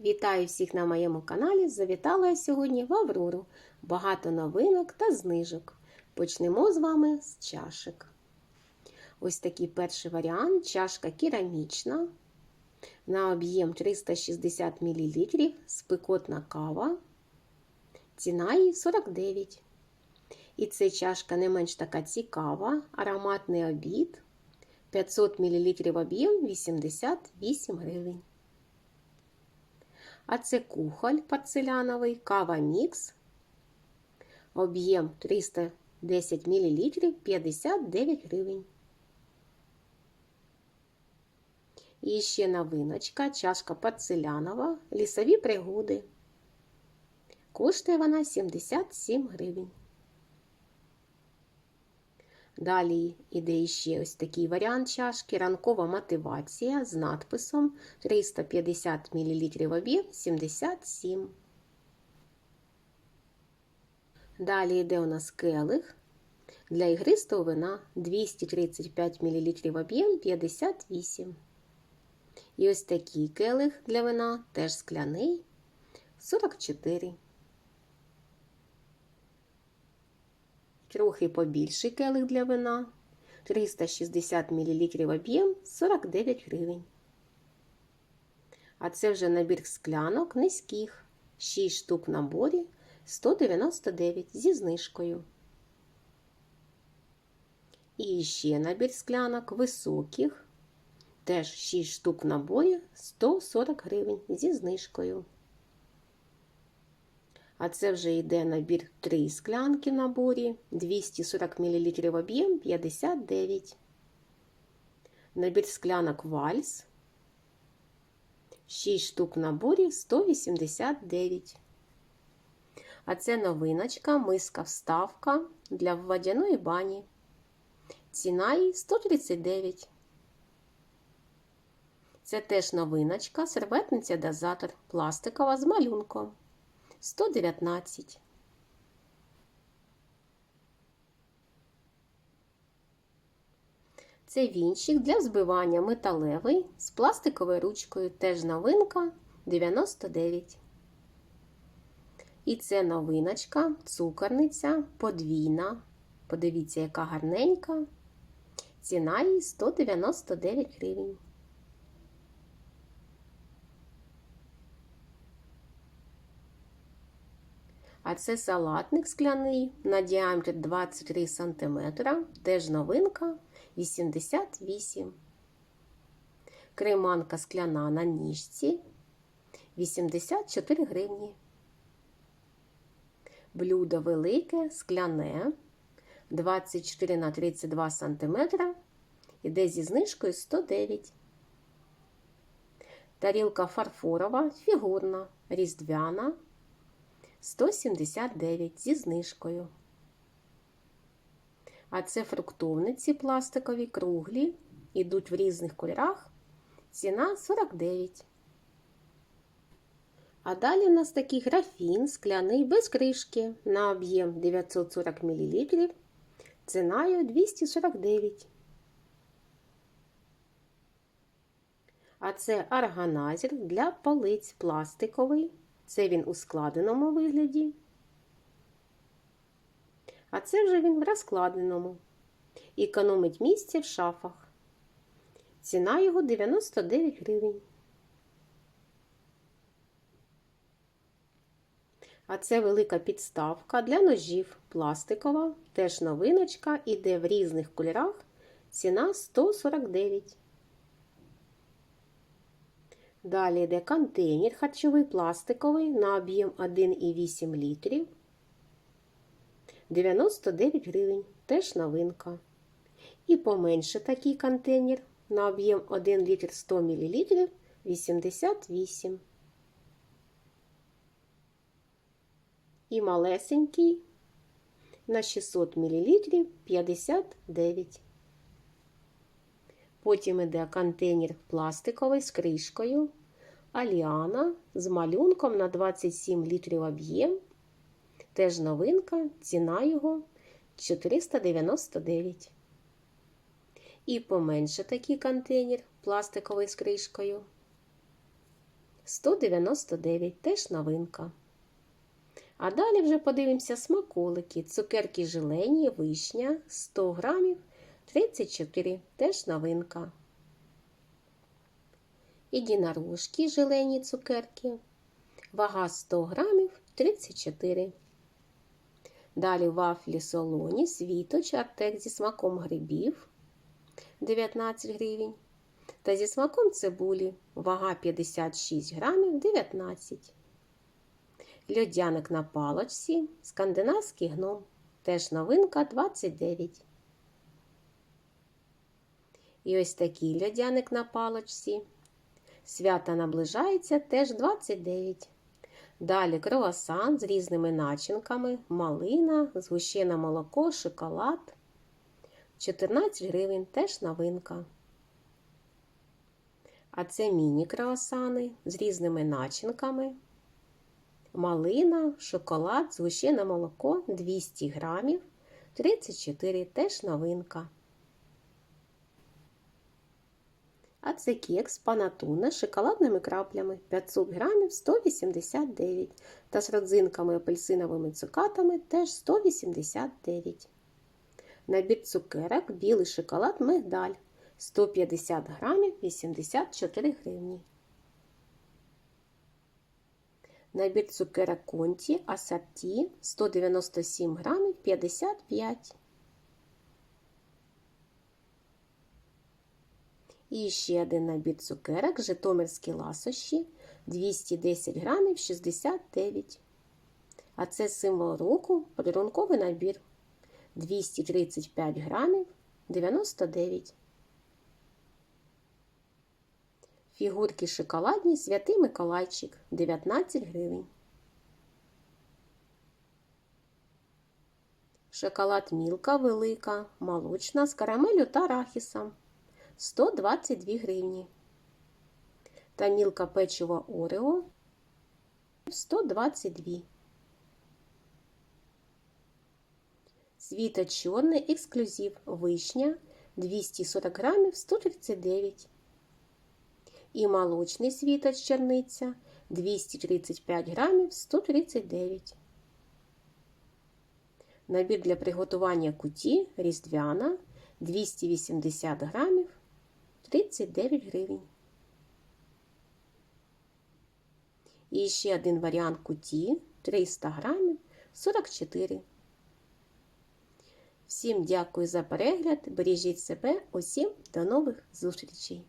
Вітаю всіх на моєму каналі. Завітала я сьогодні в Аврору. Багато новинок та знижок. Почнемо з вами з чашек. Ось такий перший варіант: чашка керамічна на об'єм 360 мл, спекотна кава. Ціна її 49. І це чашка не менш така цікава, ароматний обід. 500 мл об'єм 88 гривень. А це кухоль порцеляновий, кава мікс. Об'єм 310 мл 59 гривень. І ще новиночка, чашка порцелянова, лісові пригоди. Коштує вона 77 гривень. Далі йде ще ось такий варіант чашки, ранкова мотивація з надписом 350 мл об'єм 77. Далі йде у нас келих для ігристого вина 235 мл об'єм 58. І ось такий келих для вина теж скляний 44. Трохи побільший келих для вина 360 мл об'єм 49 гривень. А це вже набір склянок низьких 6 штук в наборі 199 зі знижкою. І ще набір склянок високих, теж 6 штук в наборі 140 гривень зі знижкою. А це вже йде набір 3 склянки в наборі, 240 мл об'єм 59. Набір склянок вальс. 6 штук в наборі 189. А це новиночка, миска вставка для водяної бані. Ціна її 139. Це теж новиночка, серветниця дозатор пластикова з малюнком. 119. Це вінчик для збивання металевий з пластиковою ручкою. Теж новинка 99. І це новиночка, цукорниця подвійна. Подивіться, яка гарненька. Ціна її 199 гривень. А це салатник скляний на діаметр 23 см, теж новинка 88. Креманка скляна на ніжці 84 гривні. Блюдо велике, скляне 24 на 32 см. Іде зі знижкою 109. Тарілка фарфорова, фігурна, різдвяна. 179 зі знижкою. А це фруктовниці пластикові, круглі, ідуть в різних кольорах. Ціна 49. А далі у нас такий графін скляний без кришки на об'єм 940 мл. Ціною 249. А це органайзер для полиць пластиковий. Це він у складеному вигляді. А це вже він в розкладеному. Економить місце в шафах. Ціна його 99 гривень. А це велика підставка для ножів пластикова. Теж новиночка, іде в різних кольорах. Ціна 149. Далі йде контейнер харчовий пластиковий на об'єм 1,8 літрів. 99 гривень, теж новинка. І поменше такий контейнер на об'єм 1 літр 100 мл 88. І малесенький на 600 мл 59. Потім іде контейнер пластиковий з кришкою, Аліана з малюнком на 27 літрів об'єм. Теж новинка, ціна його 499. І поменше такий контейнер пластиковий з кришкою. 199, теж новинка. А далі вже подивимося смаколики. Цукерки желені, вишня 100 грамів 34, теж новинка. Єдинорожки желені цукерки. Вага 100 грамів 34. Далі вафлі солоні, світоч, артек зі смаком грибів 19 гривень. Та зі смаком цибулі вага 56 грамів 19. Льодяник на палочці, скандинавський гном. Теж новинка 29. І ось такий льодяник на палочці. Свята наближається теж 29. Далі круасан з різними начинками, малина, згущене молоко, шоколад. 14 гривень теж новинка. А це міні-круасани з різними начинками. Малина, шоколад, згущене молоко 200 грамів, 34 теж новинка. А це кекс панатуна з шоколадними краплями 500 грамів 189 та з родзинками апельсиновими цукатами теж 189. Набір цукерок білий шоколад мигдаль 150 грамів 84 гривні. Набір цукерок конті асорті 197 грамів 55. І ще один набір цукерок Житомирські ласощі 210 грамів 69. А це символ року подарунковий набір 235 грамів 99. Фігурки шоколадні Святий Миколайчик 19 гривень. Шоколад Мілка велика, молочна з карамелю та арахісом 122 гривні. Та мілка печиво Орео 122. Світа чорний ексклюзив вишня 240 грамів 139. І молочний світоч черниця 235 грамів 139. Набір для приготування куті різдвяна 280 грамів 39 гривень. І ще один варіант куті 300 грамів 44. Всім дякую за перегляд. Бережіть себе. Усім до нових зустрічей!